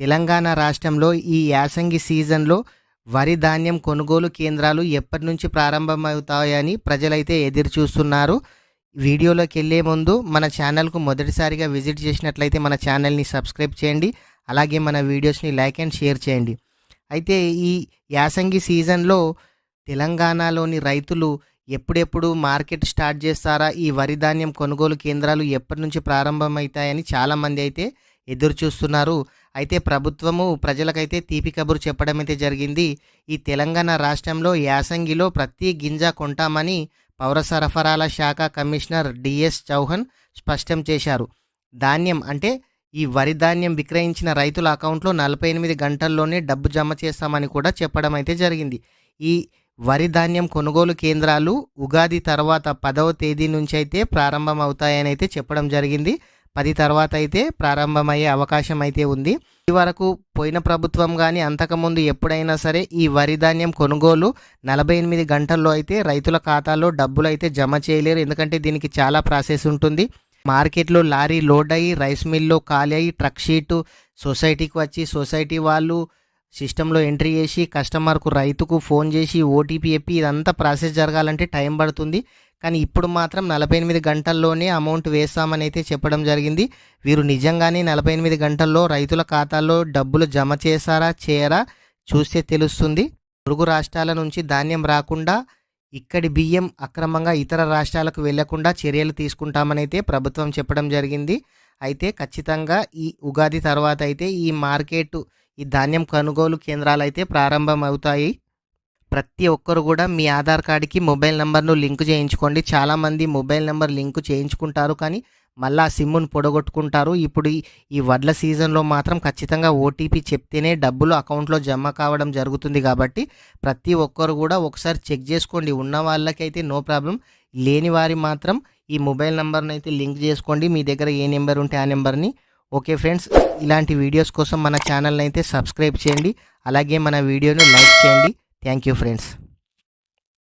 తెలంగాణ రాష్ట్రంలో ఈ యాసంగి సీజన్లో వరి ధాన్యం కొనుగోలు కేంద్రాలు ఎప్పటి నుంచి ప్రారంభమవుతాయని ప్రజలైతే ఎదురు చూస్తున్నారు వీడియోలోకి వెళ్ళే ముందు మన ఛానల్కు మొదటిసారిగా విజిట్ చేసినట్లయితే మన ఛానల్ని సబ్స్క్రైబ్ చేయండి. అలాగే మన వీడియోస్ని లైక్ అండ్ షేర్ చేయండి. అయితే ఈ యాసంగి సీజన్లో తెలంగాణలోని రైతులు ఎప్పుడెప్పుడు మార్కెట్ స్టార్ట్ చేస్తారా? ఈ వరి ధాన్యం కొనుగోలు కేంద్రాలు ఎప్పటి నుంచి ప్రారంభమవుతాయని చాలామంది అయితే ఎదురు చూస్తున్నారు అయితే ప్రభుత్వము ప్రజలకైతే తీపి కబురు చెప్పడం అయితే జరిగింది. ఈ తెలంగాణ రాష్ట్రంలో యాసంగిలో ప్రతి గింజ కొంటామని పౌర సరఫరాల శాఖ కమిషనర్ డిఎస్ చౌహాన్ స్పష్టం చేశారు. ధాన్యం అంటే ఈ వరి ధాన్యం విక్రయించిన రైతుల అకౌంట్లో నలభై ఎనిమిది గంటల్లోనే డబ్బు జమ చేస్తామని కూడా చెప్పడం అయితే జరిగింది. ఈ వరి ధాన్యం కొనుగోలు కేంద్రాలు ఉగాది తర్వాత పదవ తేదీ నుంచి అయితే ప్రారంభమవుతాయని అయితే చెప్పడం జరిగింది. పది తర్వాత అయితే ప్రారంభమయ్యే అవకాశం అయితే ఉంది. ఇది వరకు పోయిన ప్రభుత్వం కానీ అంతకుముందు ఎప్పుడైనా సరే ఈ వరి ధాన్యం కొనుగోలు నలభై ఎనిమిది గంటల్లో అయితే రైతుల ఖాతాలో డబ్బులు అయితే జమ చేయలేరు. ఎందుకంటే దీనికి చాలా ప్రాసెస్ ఉంటుంది. మార్కెట్లో లారీ లోడ్ అయ్యి రైస్ మిల్లో ఖాళీ అయ్యి ట్రక్ షీటు సొసైటీకి వచ్చి సొసైటీ వాళ్ళు సిస్టంలో ఎంట్రీ చేసి కస్టమర్కు రైతుకు ఫోన్ చేసి ఓటీపీ చెప్పి ఇదంతా ప్రాసెస్ జరగాలంటే టైం పడుతుంది. కానీ ఇప్పుడు మాత్రం నలభై ఎనిమిది గంటల్లోనే అమౌంట్ వేస్తామని అయితే చెప్పడం జరిగింది. వీరు నిజంగానే నలభై ఎనిమిది గంటల్లో రైతుల ఖాతాల్లో డబ్బులు జమ చేశారా చేయరా చూస్తే తెలుస్తుంది. పొరుగు రాష్ట్రాల నుంచి ధాన్యం రాకుండా ఇక్కడి బియ్యం అక్రమంగా ఇతర రాష్ట్రాలకు వెళ్ళకుండా చర్యలు తీసుకుంటామని అయితే ప్రభుత్వం చెప్పడం జరిగింది. అయితే ఖచ్చితంగా ఈ ఉగాది తర్వాత అయితే ఈ మార్కెట్ ఈ ధాన్యం కొనుగోలు కేంద్రాలు అయితే ప్రారంభం అవుతాయి ప్రతి ఒక్కరు కూడా మీ ఆధార్ కార్డుకి మొబైల్ నెంబర్ను లింక్ చేయించుకోండి. చాలామంది మొబైల్ నెంబర్ లింక్ చేయించుకుంటారు కానీ మళ్ళీ ఆ సిమ్మును పొడగొట్టుకుంటారు. ఇప్పుడు ఈ- ఈ వడ్ల సీజన్లో మాత్రం ఖచ్చితంగా ఓటీపీ చెప్తేనే డబ్బులు అకౌంట్లో జమ కావడం జరుగుతుంది కాబట్టి ప్రతి ఒక్కరు కూడా ఒకసారి చెక్ చేసుకోండి. ఉన్న వాళ్ళకైతే నో ప్రాబ్లం లేని వారి మాత్రం ఈ మొబైల్ నెంబర్ని అయితే లింక్ చేసుకోండి. మీ దగ్గర ఏ నెంబర్ ఉంటే ఆ నెంబర్ని. ఓకే ఫ్రెండ్స్ ఇలాంటి వీడియోస్ కోసం మన ఛానల్ని అయితే సబ్స్క్రైబ్ చేయండి. అలాగే మన వీడియోను లైక్ చేయండి. Thank you friends.